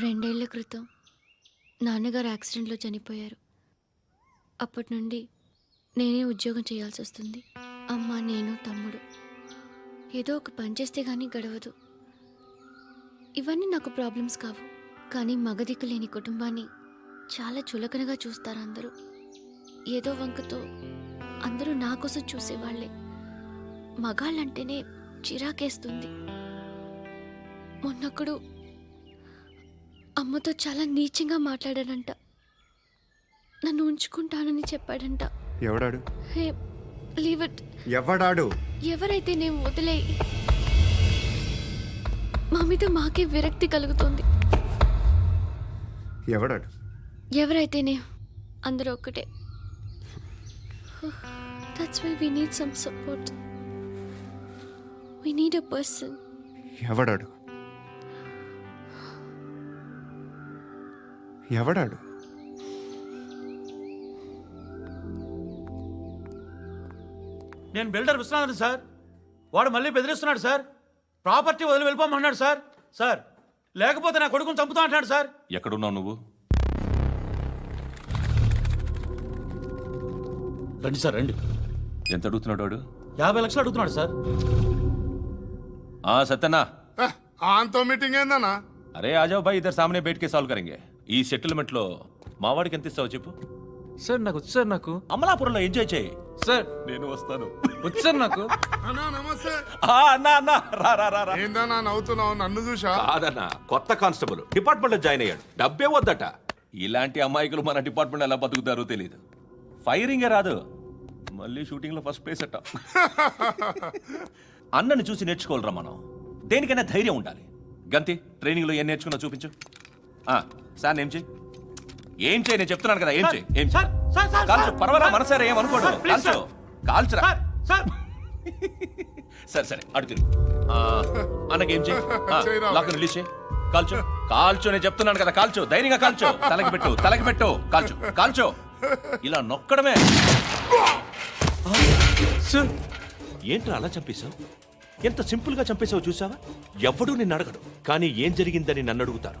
రెండేళ్ళ క్రితం నాన్నగారు యాక్సిడెంట్లో చనిపోయారు. అప్పటి నుండి నేనే ఉద్యోగం చేయాల్సి వస్తుంది. అమ్మ నేను తమ్ముడు. ఏదో ఒక పని చేస్తే కానీ గడవదు. ఇవన్నీ నాకు ప్రాబ్లమ్స్ కావు. కానీ మగదిక్కు లేని కుటుంబాన్ని చాలా చులకనగా చూస్తారు అందరూ. ఏదో వంకతో అందరూ నా కోసం చూసేవాళ్ళే మగాళ్ళంటేనే చిరాకేస్తుంది. మొన్నప్పుడు అమ్మతో చాలా నీచంగా మాట్లాడాడంట. నన్ను ఉంచుకుంటానని చెప్పాడంట. ఎవడాడు? Hey leave it. ఎవడాడు? ఎవరైతే నేను వదిలే మా మీద మాకే విరక్తి కలుగుతుంది. ఎవడాడు? ఎవరైతేనే అందరూ ఒక్కటే. That's why we need some support we need a person ఎవడాడు? ఎవడాడు? నేను బిల్డర్ విశ్వనాథన్ సార్. వాడు మళ్ళీ బెదిరిస్తున్నాడు సార్. ప్రాపర్టీ వదిలి వెళ్ళిపోమన్నాడు సార్. సార్ లేకపోతే నా కొడుకుని చంపుతా అంటున్నాడు సార్. ఎక్కడున్నావు నువ్వు? రండి సార్ రండి. ఎంత అడుగుతున్నాడు వాడు? యాభై లక్షలు అడుగుతున్నాడు సార్. ఆ సత్యనా ఆంతో మీటింగ్ ఏందన్నా? అరే ఆజావ్ భాయ్ ఇద్దరు సామనే బయటకే సాల్వ్ కరెంగే. ఈ సెటిల్మెంట్లో మావాడికి ఎంత ఇస్తావు చెప్పు. సార్ నాకు వచ్చు సార్ నాకు. అమలాపురంలో ఎంజాయ్ చేయి. సార్ నేను వస్తాను. వచ్చు సార్ నాకు. అన్నా నమస్తే. ఆ, అన్నా అన్నా రా రా రా రా. ఏందన్నా నవ్వుతున్నావు? నన్ను చూసా కాదన్నా కొత్త కానిస్టేబుల్. డిపార్ట్మెంట్లో జాయిన్ అయ్యాడు. డబ్బే వద్దట. ఇలాంటి అమాయకులు మన డిపార్ట్మెంట్ ఎలా బతుకుతారో తెలియదు ఫైరింగే రాదు. మళ్ళీ షూటింగ్లో ఫస్ట్ ప్లేస్ అట్ట అన్నని చూసి నేర్చుకోవాలరా మనం. దేనికైనా ధైర్యం ఉండాలి. గంతి ట్రైనింగ్లో ఏం నేర్చుకున్నా చూపించు. ఆ, సార్ ఏం చేయి ఏం చేయి? నేను చెప్తున్నాను కదా ఏం చేయి? ఏం చేయి? సార్ సార్ సార్ కాల్చు. సార్, పర్వాలా సార్, మనసారా ఏం అనుకోడు. కాల్చు. కాల్చురా? Sir sir. సరే సరే అడు తిరుగు. ఆ, అన్నకేం చేయి. లాక్ రిలీజ్ చేయి. కాల్చు. కాల్చు నేను చెప్తున్నాను కదా కాల్చు. ధైర్యంగా కాల్చు. తలకి పెట్టు తలకి పెట్టు. కాల్చు కాల్చు. ఇలా నొక్కడమే. సార్ ఏంట్రా అలా చంపేశావు? ఎంత సింపుల్గా చంపేశావు చూసావా? ఎవడూ నిన్ను అడగడు. కానీ ఏం జరిగిందని నన్ను అడుగుతారు.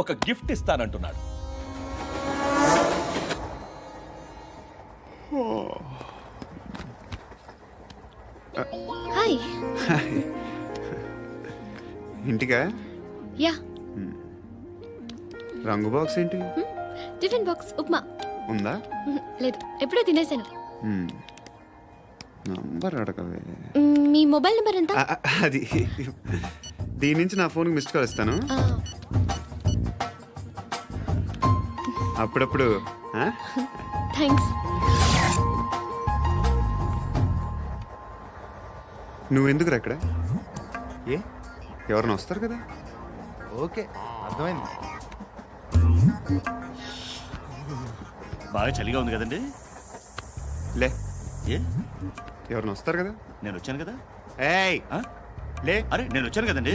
ఒక గిఫ్ట్ ఇస్తానంటున్నాడు. హాయ్. ఇంటికా? యా. రంగు బాక్స్ ఏంటి? Tiffin box upma. ఉందా? లేదు. ఎప్పుడో తినేసాను. నంబర్ అడగవే. మీ మొబైల్ నెంబర్ ఎంత? అది. దీని నుంచి నా ఫోన్కి మిస్డ్ కాల్ ఇస్తాను. అప్పుడప్పుడు? థ్యాంక్స్ నువ్వెందుకురా అక్కడ ఏ? ఎవరైనా వస్తారు కదా? ఓకే అర్థమైంది. బాగా చలిగా ఉంది కదండి? లే. ఏ? ఎవరైనా వస్తారు కదా? నేను వచ్చాను కదా? ఏయ్? లే. అరే నేను వచ్చాను కదండి.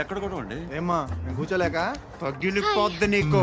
ఎక్కడ కూడా అండి ఏమ్మా నేను కూర్చోలేక? పగిలిపోద్ది నీకు.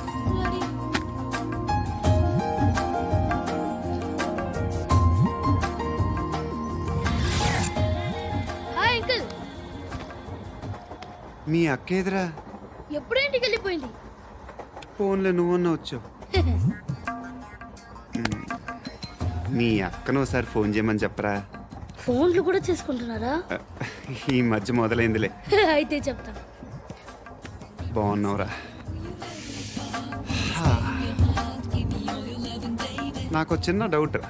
మీ అక్క ఎదురా ఎప్పుడు ఇంటికి వెళ్ళిపోయింది. ఫోన్లో నువ్వన్నా వచ్చావు? మ్. అక్కను ఒకసారి ఫోన్ చేయమని చెప్పరా? ఫోన్లు కూడా చేసుకుంటున్నారా? ఈ మధ్య మొదలైందిలే. అయితే చెప్తా. బాగున్నావురా. నాకు చిన్న డౌట్ రా.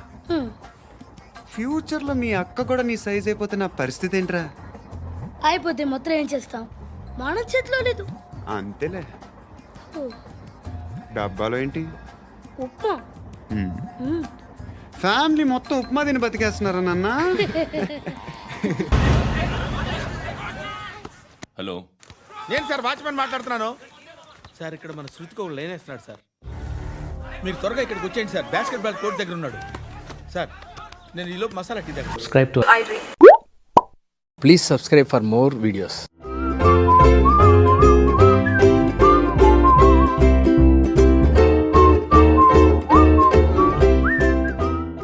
ఫ్యూచర్లో మీ అక్క కూడా నీ సైజ్ అయిపోతే నా పరిస్థితి ఏంట్రా? అయిపోతే మొత్తం ఏం చేస్తాం? మన చేతిలో లేదు. అంతేలే. డబ్బాలో ఏంటి? ఉప్మా. ఫ్యామిలీ మొత్తం ఉప్మా తిని బతికేస్తున్నారా నాన్న? హలో. నేను సార్ వాచ్మెన్ మాట్లాడుతున్నాను? సార్ ఇక్కడ మన శృతికి ఒక లైన్ వేస్తున్నాడు సార్. మీరు త్వరగా ఇక్కడికి వచ్చేయండి సార్. బాస్కెట్ బాల్ కోర్ట్ దగ్గర ఉన్నాడు. సార్ నేను ఈలోపు మసాలా టీ దగ్గర subscribe to please subscribe for more videos Thank you.